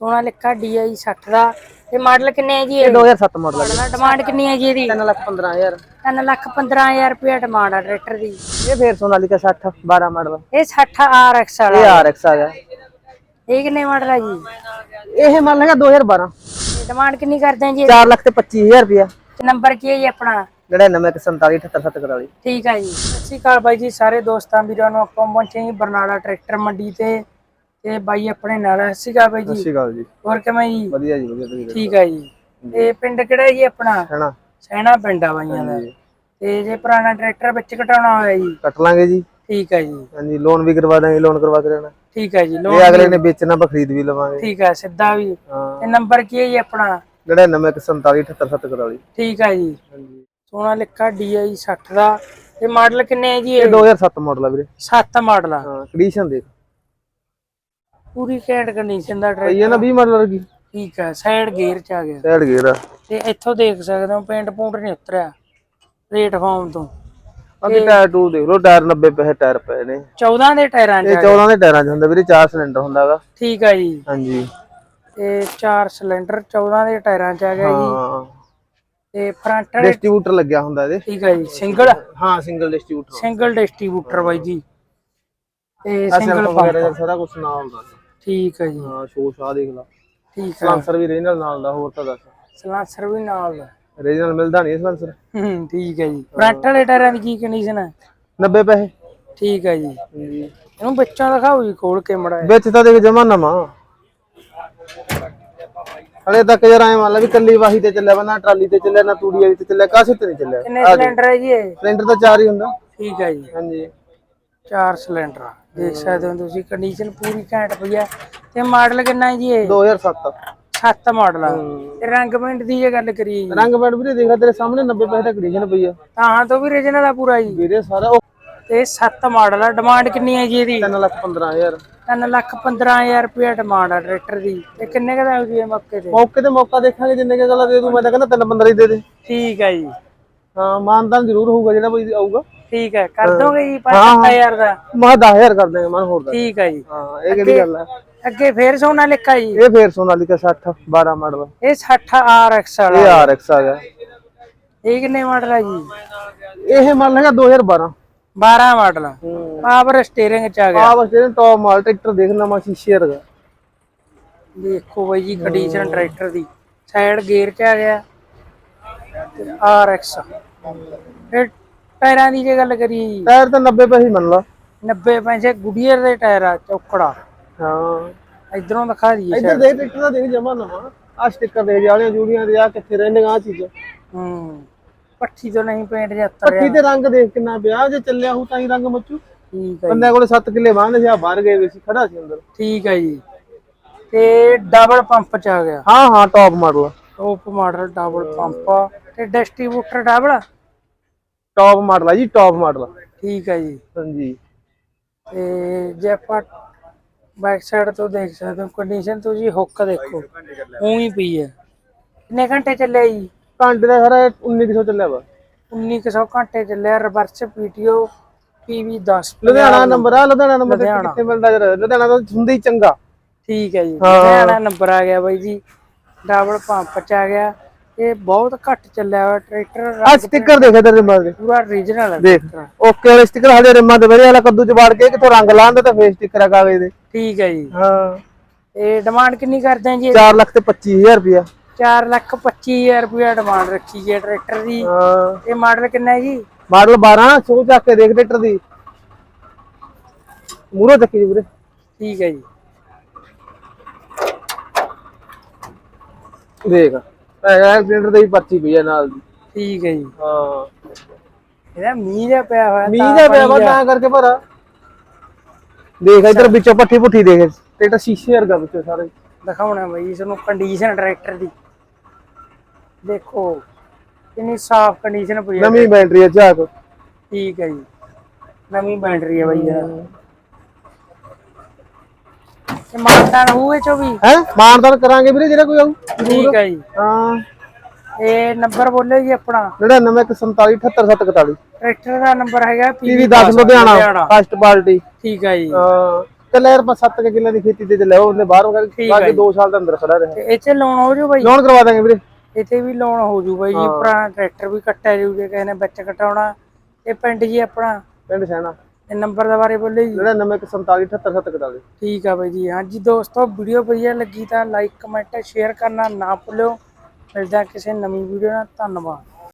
ਸੋਨਾ ਲਿਖਾ DI 60 ਦਾ। ਤੇ ਮਾਡਲ ਕਿੰਨੇ ਹੈ ਜੀ ਇਹ? ਇਹ 2007 ਮਾਡਲ ਹੈ ਮਾਡਲ ਡਿਮਾਂਡ ਕਿੰਨੀ ਹੈ ਜੀ ਇਹਦੀ? 3 ਲੱਖ 15000 3 ਲੱਖ 15000 ਰੁਪਏ ਡਿਮਾਂਡ ਆ ਟਰੈਕਟਰ ਦੀ। ਇਹ ਫੇਰ ਸੋਨਾਲੀਕਾ 60 12 ਮਾਡਲ ਇਹ 60 RX ਇਹ ਵਾਲਾ RX ਆ ਗਿਆ। ਇਹ ਕਿੰਨੇ ਮਾਡਲ ਹੈ ਜੀ? ਇਹ ਮਾਡਲ ਹੈਗਾ 2012 ਡਿਮਾਂਡ ਕਿੰਨੀ ਕਰਦੇ ਆ ਜੀ 4 ਲੱਖ ਤੇ 25000 ਰੁਪਿਆ ਨੰਬਰ ਕੀ ਹੈ ਜੀ ਆਪਣਾ? 9947787741 ਠੀਕ ਹੈ ਜੀ। ਸਤਿ ਸ਼੍ਰੀ ਅਕਾਲ ਬਾਈ ਜੀ ਸਾਰੇ ਦੋਸਤਾਂ ਵੀਰਾਂ ਨੂੰ ਆਪਾਂ ਪਹੁੰਚੇ ਜੀ ਬਰਨਾਲਾ ਟਰੈਕਟਰ ਮੰਡੀ ਤੇ। ਤੇ ਬਾਈ ਆਪਣੇ ਨਾਲ। ਹੈ। ਸਤਿ ਸ਼੍ਰੀ ਅਕਾਲ ਬਾਈ ਸਤਿ ਜੀ ਸ਼੍ਰੀ ਅਕਾਲ ਜੀ। ਹੋਰ ਕਿਵੇਂ ਜੀ? ਵਧੀਆ ਜੀ ਵਧੀਆ ਤੁਸੀਂ ਠੀਕ ਹੈ ਜੀ। ਤੇ ਪਿੰਡ ਕਿਹੜਾ ਹੈ ਜੀ ਆਪਣਾ? ਹੈਨਾ ਸੈਣਾ ਪਿੰਡ ਆ ਬਾਈਆਂ ਦਾ। ਤੇ ਜੇ ਪੁਰਾਣਾ ਟਰੈਕਟਰ ਵਿੱਚ ਘਟਾਉਣਾ ਹੋਇਆ ਜੀ? ਕੱਟ ਲਾਂਗੇ ਜੀ। ਠੀਕ ਹੈ ਜੀ। ਹਾਂਜੀ ਲੋਨ ਵੀ ਕਰਵਾ ਦਾਂਗੇ ਲੋਨ ਕਰਵਾ ਕੇ ਰਹਿਣਾ। ਠੀਕ ਹੈ ਜੀ ਲੋ ਇਹ ਅਗਲੇ ਨੇ ਵੇਚਣਾ ਆਪਾਂ ਖਰੀਦ ਵੀ ਲਵਾਂਗੇ। ਠੀਕ ਹੈ ਸਿੱਧਾ ਵੀ। ਹਾਂ। ਤੇ ਨੰਬਰ ਕੀ ਹੈ ਜੀ ਆਪਣਾ? 9947787741 ਠੀਕ ਹੈ ਜੀ। ਹਾਂਜੀ। ਸੋਨਾ ਲਿਖਾ DI 60 ਦਾ। ਤੇ ਮਾਡਲ ਕਿੰਨੇ ਹੈ ਜੀ ਇਹ? ਇਹ 2007 ਮਾਡਲ ਆ ਵੀਰੇ। 7 ਮਾਡਲ ਆ। ਹਾਂ ਕੰਡੀਸ਼ਨ ਦੇਖ। ਪੂਰੀ ਕੈਂਟ ਕੰਡੀਸ਼ਨ ਦਾ ਇਹ ਟਰੈਕਟਰ ਨਾ 20 ਮਾਡਲ ਵਰਗੀ ਠੀਕ ਹੈ ਸਾਈਡ ਗੇਅਰ ਚ ਆ ਗਿਆ। ਸਾਈਡ ਗੇਅਰ ਆ। ਤੇ ਇੱਥੋਂ ਦੇਖ ਸਕਦੇ ਹੋ ਪੇਂਟ ਪੂੰਟ ਨਹੀਂ ਉਤਰਿਆ। ਪਲੇਟਫਾਰਮ ਤੋਂ। ਬਾਕੀ ਟਾਇਰ ਟੂ ਦੇਖ ਲਓ ਟਾਇਰ 90 ਪੈਸੇ ਟਾਇਰ ਪਏ ਨੇ। 14 ਦੇ ਟਾਇਰਾਂ ਚ ਇਹ ਆ ਗਿਆ। 14 ਦੇ ਟਾਇਰਾਂ 'ਚ ਹੁੰਦਾ ਵੀਰੇ 4 ਸਿਲੰਡਰ ਹੁੰਦਾਗਾ। ਠੀਕ ਹੈ ਜੀ। ਹਾਂਜੀ। ਤੇ 4 ਸਿਲੰਡਰ 14 ਦੇ ਟਾਇਰਾਂ ਚ ਆ ਗਿਆ ਜੀ। ਹਾਂ। ਤੇ ਫਰੰਟ ਡਿਸਟ੍ਰੀਬਿਊਟਰ ਲੱਗਿਆ ਹੁੰਦਾ ਇਹਦੇ। ਠੀਕ ਹੈ ਜੀ ਸਿੰਗਲ ਹਾਂ ਸਿੰਗਲ ਡਿਸਟ੍ਰੀਬਿਊਟਰ ਸਿੰਗਲ ਡਿਸਟ੍ਰੀਬਿਊਟਰ ਬਾਈ ਜੀ। ਤੇ ਆ ਸਿੰਗਲ ਦਾ ਸਾਰਾ ਕੁਝ ਨਾਲ ਦਾ। ਠੀਕ ਹੈ ਜੀ। ਹਾਂ ਸ਼ੋ ਸ਼ਾਹ ਦੇਖ ਲਾ। ਠੀਕ ਹੈ ਸਲਾਂਸਰ ਵੀ ਰੀਜਨਲ ਨਾਲ ਦਾ ਹੋਰ ਤਾਂ ਦੱਸ। ਸਲਾਂਸਰ ਵੀ ਨਾਲ ਦਾ। ਰੀਜਨਲ ਮਿਲਦਾ ਨਹੀਂ ਸਲਾਂਸਰ। ਹੂੰ ਠੀਕ ਹੈ ਜੀ। ਫਰੰਟ ਵਾਲੇ ਟਾਇਰਾਂ ਦੀ ਕੀ ਕੰਡੀਸ਼ਨ ਹੈ 90 ਪੈਸੇ। ਠੀਕ ਹੈ ਜੀ। ਇਹਨੂੰ ਬੱਚਾ ਦਿਖਾਓ ਜੀ ਖੋਲ ਕੇ ਮੜਾ ਵਿੱਚ ਤਾਂ ਦੇਖ ਜਮਾ ਨਵਾਂ ਹਲੇ ਤੱਕ ਯਾਰ ਐ ਮੰਨ ਲਾ ਵੀ ਕੱਲੀ ਵਾਹੀ ਤੇ ਚੱਲਿਆ ਬੰਦਾ ਟਰਾਲੀ ਤੇ ਚੱਲਿਆ ਨਾ ਤੂੜੀ ਵਾਲੀ ਤੇ ਚੱਲਿਆ ਕਾਸੇ ਤੇ ਨਹੀਂ ਚੱਲਿਆ। ਕਿੰਨੇ ਸਿਲੰਡਰ ਹੈ ਜੀ ਇਹ? ਸਿਲੰਡਰ ਤਾਂ ਚਾਰ ਹੀ ਹੁੰਦਾ। ਠੀਕ ਹੈ ਜੀ। ਹਾਂਜੀ। ਚਾਰ ਸਿਲੰਡਰ। ਆ। ਦੇਖ ਸਕਦੇ ਹੋ ਤੁਸੀਂ ਕੰਡੀਸ਼ਨ ਪੂਰੀ ਘੈਂਟ ਪਈ ਹੈ ਤੇ ਮਾਡਲ ਕਿੰਨਾ ਹੈ ਜੀ ਇਹ? 2007 7 ਮਾਡਲ ਆ। ਤੇ ਰੰਗ ਪੈਂਟ ਦੀ ਜੇ ਗੱਲ ਕਰੀਏ ਜੀ। ਰੰਗ ਬੈਡ ਵੀਰੇ ਦੇਖਾ ਤੇਰੇ ਸਾਹਮਣੇ 90 ਪੈਸੇ ਦਾ ਕੰਡੀਸ਼ਨ ਪਈ ਆ। ਤਾਂ ਤੋਂ ਵੀ ਰੀਜਨਲ ਆ ਪੂਰਾ ਜੀ। ਵੀਰੇ ਸਾਰਾ ਤੇ 7 ਮਾਡਲ ਆ। ਡਿਮਾਂਡ ਕਿੰਨੀ ਹੈ ਜੀ ਇਹਦੀ? 3 ਲੱਖ 15000 3 ਲੱਖ 15000 ਰੁਪਏ ਡਿਮਾਂਡ ਆ ਟਰੈਕਟਰ ਦੀ। ਤੇ ਕਿੰਨੇ ਕਦਾ ਹੋ ਜੀ ਇਹ ਮੌਕੇ ਤੇ? ਮੌਕੇ ਤੇ ਮੌਕਾ ਦੇਖਾਂਗੇ ਜਿੰਨੇ ਕੇ ਗੱਲਾਂ ਦੇ ਦੂੰ ਮੈਂ ਤਾਂ ਕਹਿੰਦਾ ਤਿੰਨ 15 ਹੀ ਦੇ ਦੇ। ਠੀਕ ਹੈ ਜੀ। ਹਾਂ ਮਾਨਦਾਨ ਜ਼ਰੂਰ ਹੋਊਗਾ ਜਿਹੜਾ ਕੋਈ ਆਊਗਾ। ਠੀਕ ਹੈ ਕਰ ਦੋਗੇ ਜੀ 5000 ਦਾ? ਮੈਂ 10000 ਕਰ ਦਾਂਗੇ ਮਨ ਹੋਰ ਦਾ ਠੀਕ ਹੈ ਜੀ। ਹਾਂ ਇਹ ਕਿਹੜੀ ਗੱਲ ਹੈ? ਅੱਗੇ ਫੇਰ ਸੋਨਾ ਲਿਖਾ ਜੀ। ਇਹ ਫੇਰ ਸੋਨਾਲੀਕਾ 60 12 ਮਾਡਲ। ਇਹ 60 RX ਵਾਲਾ। ਇਹ RX ਆ ਗਿਆ। ਇਹ ਕਿੰਨੇ ਮਾਡਲ ਆ ਜੀ? ਇਹ ਮਾਡਲ ਹੈਗਾ 2012 12 ਮਾਡਲ। ਪਾਵਰ ਸਟੀਅਰਿੰਗ ਚ ਆ ਗਿਆ। ਬਸ ਇਹਨੇ ਟੌਪ ਮਾਡਲ ਟਰੈਕਟਰ ਦੇਖ ਲਵਾਂ ਸ਼ੀਸ਼ੇ ਵਰਗਾ। ਦੇਖੋ ਬਾਈ ਜੀ ਕੰਡੀਸ਼ਨ ਟਰੈਕਟਰ ਦੀ। ਸਾਈਡ ਗੇਅਰ ਚ ਆ ਗਿਆ। ਤੇ RX ਫਿਰ ਟਾਇਰਾਂ ਦੀ ਜੇ ਗੱਲ ਕਰੀਏ ਜੀ ਟਾਇਰ ਤਾਂ 90 ਪੈਸੇ ਮੰਨ ਲਾ। 90 ਪੈਸੇ ਗੁਡੀਅਰ ਦੇ ਟਾਇਰ ਆ ਚੌਕੜਾ। ਹਾਂ। ਇਧਰੋਂ ਦਿਖਾ ਦਈਏ ਇੱਧਰ ਦੇਖ ਟਰੈਕਟਰ ਦਾ ਦੇਖ ਜਮਾ ਨਵਾਂ। ਆ ਸਟicker ਦੇਖ ਜਾਲੀਆਂ ਜੂੜੀਆਂ ਦੇ ਆ ਕਿੱਥੇ ਰਹਿੰਦੀਆਂ ਆ ਚੀਜ਼ਾਂ। ਹੂੰ। ਪੱਠੀ ਤੋਂ ਨਹੀਂ ਪੇਂਟ ਜਾਂ ਤਰਿਆ ਪੱਟੀ ਤੇ ਰੰਗ ਦੇਖ ਕਿੰਨਾ ਪਿਆ ਜੇ ਚੱਲਿਆ ਹੋ ਤਾਂ ਹੀ ਰੰਗ ਮੱਚੂ। ਠੀਕ ਹੈ ਬੰਦੇ ਕੋਲੇ 7 ਕਿੱਲੇ ਬਾਂਦੇ ਸੀ ਆ ਬਾਹਰ ਗਏ ਹੋਏ ਸੀ ਖੜਾ ਸੀ ਅੰਦਰ। ਠੀਕ ਹੈ ਜੀ। ਤੇ ਡਬਲ ਪੰਪ ਚ ਆ ਗਿਆ। ਹਾਂ ਹਾਂ top model top model double pump ਤੇ ਡਿਸਟ੍ਰੀਬਿਊਟਰ ਡਬਲ ਟੌਪ ਮਾਡਲ ਆ ਜੀ ਟੌਪ ਮਾਡਲ ਠੀਕ ਹੈ ਜੀ। ਹਾਂਜੀ। ਤੇ ਜੇ ਆਪਾਂ ਬੈਕ ਸਾਈਡ ਤੋਂ ਦੇਖ ਸਕਦੇ ਹੋ ਕੰਡੀਸ਼ਨ ਤੋਂ ਜੀ ਹੁੱਕ ਦੇਖੋ ਉਹੀ ਪਈ ਹੈ ਕਿੰਨੇ ਘੰਟੇ ਚੱਲਿਆ ਜੀ? ਘੰਟੇ ਦਾ ਸਾਰਾ 1900 ਚੱਲਿਆ ਵਾ। 1900 ਘੰਟੇ ਚੱਲਿਆ reverse PTO PV 10 Ludhiana number ਆ ਲੁਧਿਆਣਾ ਨੰਬਰ ਕਿੱਥੇ ਮਿਲਦਾ ਜਰਾ ਲੁਧਿਆਣਾ ਤਾਂ ਹੁੰਦਾ ਹੀ ਚੰਗਾ। ਠੀਕ ਹੈ ਜੀ ਲੁਧਿਆਣਾ ਨੰਬਰ ਆ ਗਿਆ ਬਾਈ ਜੀ। ਡਬਲ ਪੰਪ ਚ ਆ ਗਿਆ। ਇਹ ਬਹੁਤ ਘੱਟ ਚੱਲਿਆ ਹੋਇਆ ਟਰੈਕਟਰ ਆ ਸਟicker ਦੇਖ ਇਧਰ ਰਿਮਾਂ ਦੇ। ਪੂਰਾ ਰੀਜਨਲ ਹੈ ਦੇਖ। ਓਕੇ ਵਾਲੇ ਸਟicker ਹਲੇ ਰਿਮਾਂ ਦੇ ਵਧੀਆ ਵਾਲਾ ਕੱਦੂ ਚ ਵਾੜ ਕੇ ਕਿਥੋਂ ਰੰਗ ਲਾਉਂਦੇ ਤਾਂ ਫੇਸ ਸਟicker ਆ ਕਾਗਜ਼ ਦੇ। ਠੀਕ ਹੈ ਜੀ। ਹਾਂ। ਇਹ ਡਿਮਾਂਡ ਕਿੰਨੀ ਕਰਦੇ ਆ ਜੀ? 4 ਲੱਖ ਤੇ 25000 ਰੁਪਿਆ 4 ਲੱਖ 25000 ਰੁਪਏ ਡਿਮਾਂਡ ਰੱਖੀ ਜੀ ਟਰੈਕਟਰ ਦੀ। ਹਾਂ। ਇਹ ਮਾਡਲ ਕਿੰਨਾ ਹੈ ਜੀ? ਮਾਡਲ 12 ਸੋ ਚੱਕ ਕੇ ਦੇਖ ਟਰੈਕਟਰ ਦੀ। ਮੂਰੋ ਚੱਕੀ ਜੀ ਵੀਰੇ ਠੀਕ ਹੈ ਜੀ। ਦੇਖ। ਐਕਸੀਡੈਂਟ ਦੀ ਪਰਚੀ ਪਈ ਹੈ ਨਾਲ ਦੀ। ਠੀਕ ਹੈ ਜੀ। ਹਾਂ। ਇਹਦਾ ਮੀਂਹ ਜਿਹਾ ਪਿਆ ਹੋਇਆ ਮੀਂਹ ਦਾ ਪਿਆ ਵਾ ਤਾਂ ਕਰਕੇ ਭਰਾ। ਦੇਖ ਇਧਰ ਵਿੱਚੋਂ ਪੱਠੀ ਪੁੱਠੀ ਦੇਖ ਟਰੈਕਟਰ ਸ਼ੀਸ਼ੇ ਵਰਗਾ ਵਿੱਚੋਂ ਸਾਰੇ। ਦਿਖਾਉਣਾ ਬਈ ਤੁਹਾਨੂੰ ਕੰਡੀਸ਼ਨ ਟਰੈਕਟਰ ਦੀ। ਦੇਖੋ ਕਿੰਨੀ ਸਾਫ਼ ਕੰਡੀਸ਼ਨ ਪਈ ਹੈ। ਨਵੀਂ ਬੈਟਰੀ ਹੈ ਝਾਕ। ਠੀਕ ਹੈ ਜੀ। ਨਵੀਂ ਬੈਟਰੀ ਹੈ ਬਈ ਯਾਰ ਤੇ ਮਾਨਦਾਨ ਹੋਏ ਚੋ ਵੀ। ਹੈ? ਮਾਨਦਾਨ ਕਰਾਂਗੇ ਵੀਰੇ ਜਿਹੜਾ ਕੋਈ ਆਊ। ਠੀਕ ਹੈ ਜੀ। ਹਾਂ। ਇਹ ਨੰਬਰ ਬੋਲਿਓ ਜੀ ਆਪਣਾ। 9947788741 ਟਰੈਕਟਰ ਦਾ ਨੰਬਰ ਹੈਗਾ ਪੀਵੀ 10 ਲੁਧਿਆਣਾ ਫਸਟ ਪਾਰਟੀ। ਠੀਕ ਹੈ ਜੀ। ਹਾਂ। ਕੱਲਾ ਯਾਰ 7 ਕਿੱਲੇ ਦੀ ਖੇਤੀ ਤੇ ਲੈ ਉਹਨੇ ਬਾਹਰੋਂ ਠੀਕ ਕਹਿੰਦੇ ਆ ਬਾਕੀ 2 ਸਾਲ ਦੇ ਅੰਦਰ ਖੜਾ ਰਿਹਾ। ਤੇ ਇਹ ਚ ਲੋਨ ਹੋ ਜੂ ਬਾਈ? ਲੋਨ ਕਰਵਾ ਦਾਂਗੇ ਵੀਰੇ। ਇੱਥੇ ਵੀ ਲੋਨ ਹੋ ਜੂ ਬਾਈ ਜੀ ਪੁਰਾਣਾ ਟਰੈਕਟਰ ਵੀ ਕੱਟਿਆ ਜੂ ਜੇ ਕਿਸੇ ਨੇ ਵਿੱਚ ਕਟਾਉਣਾ। ਇਹ ਪਿੰਡ ਜੀ ਆਪਣਾ। ਪਿੰਡ ਸੈਣਾ। ਇਹ ਨੰਬਰ ਦੇ ਬਾਰੇ ਬੋਲੇ ਜੀ। 9947787741 ਠੀਕ ਆ ਬਾਈ ਜੀ ਹਾਂਜੀ ਦੋਸਤੋ ਵੀਡੀਓ ਵਧੀਆ ਲੱਗੀ ਤਾਂ ਲਾਈਕ ਕਮੈਂਟ ਸ਼ੇਅਰ ਕਰਨਾ ਨਾ ਭੁੱਲਿਓ। ਮਿਲਦਾ ਕਿਸੇ ਨਵੀਂ ਵੀਡੀਓ ਨਾਲ। ਧੰਨਵਾਦ।